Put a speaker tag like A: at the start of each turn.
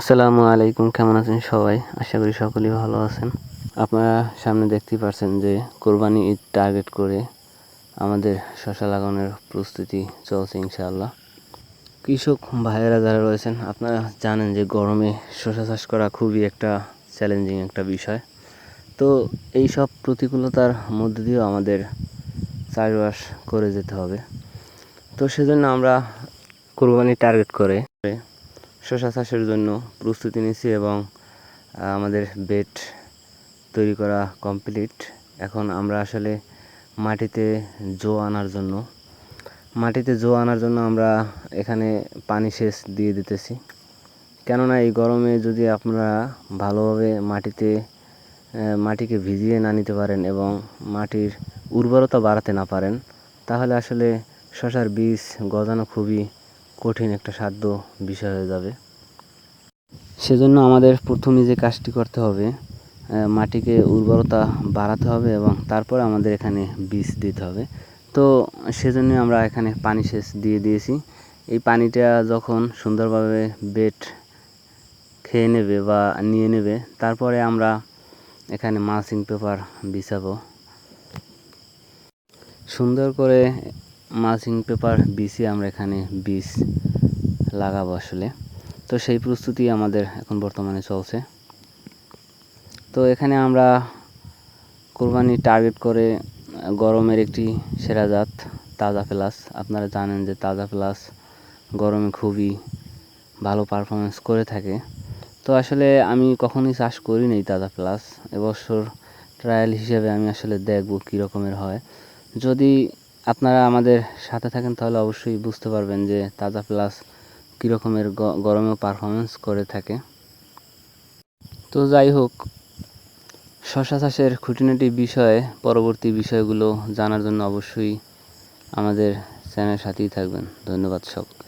A: আসসালামু আলাইকুম, কেমন আছেন সবাই? আশা করি সকলেই ভালো আছেন। আপনারা সামনে দেখতেই পারছেন যে কোরবানি ঈদ টার্গেট করে আমাদের শশা লাগানোর প্রস্তুতি চলছে ইনশাআল্লাহ। কৃষক ভাইয়েরা যারা রয়েছেন, আপনারা জানেন যে গরমে শশা চাষ করা খুবই একটা চ্যালেঞ্জিং একটা বিষয়। তো এই সব প্রতিকূলতার মধ্যে দিয়েও আমাদের চাষবাস করে যেতে হবে। তো সেজন্য আমরা কোরবানি টার্গেট করে শশা চাষের জন্য প্রস্তুতি নিয়েছি এবং আমাদের বেড তৈরি করা কমপ্লিট। এখন আমরা আসলে মাটিতে জো আনার জন্য। মাটিতে জো আনার জন্য আমরা এখানে পানি সেচ দিয়ে দিতেছি। কেননা এই গরমে যদি আপনারা ভালোভাবে মাটিতে মাটিকে ভিজিয়ে না নিতে পারেন এবং মাটির উর্বরতা বাড়াতে না পারেন, তাহলে আসলে শশার বীজ গজানো খুবই কঠিন একটা সাধ্য বিষয় হয়ে যাবে। সেজন্য আমাদের প্রথমে যে কাজটি করতে হবে মাটিকে উর্বরতা বাড়াতে হবে এবং তারপর আমাদের এখানে বীজ দিতে হবে। তো সেজন্য আমরা এখানে পানি সেচ দিয়ে দিয়েছি। এই পানিটা যখন সুন্দরভাবে বেড খেয়ে নেবে বা নিয়ে নেবে, তারপরে আমরা এখানে মালচিং পেপার বিছাবো। সুন্দর করে মালচিং পেপার বিছিয়ে আমরা এখানে বীজ লাগাবো আসলে। তো সেই প্রস্তুতি আমাদের এখন বর্তমানে চলছে। তো এখানে আমরা কোরবানি টার্গেট করে, গরমের একটি সেরা জাত, তাজা প্লাস আপনারা জানেন যে তাজা প্লাস গরমে খুবই ভালো পারফরমেন্স করে থাকে। তো আসলে আমি কখনোই চাষ করি নাই তাজা প্লাস এবছর ট্রায়াল হিসেবে আমি আসলে দেখব কী রকমের হয়। যদি আপনারা আমাদের সাথে থাকেন, তাহলে অবশ্যই বুঝতে পারবেন যে তাজা প্লাস কী রকমের গ- গরমেও পারফরমেন্স করে থাকে। তো যাই হোক, শশা চাষের খুঁটিনাটি বিষয়ে, পরবর্তী বিষয়গুলো জানার জন্য অবশ্যই আমাদের চ্যানেলের সাথেই থাকবেন। ধন্যবাদ সকলকে।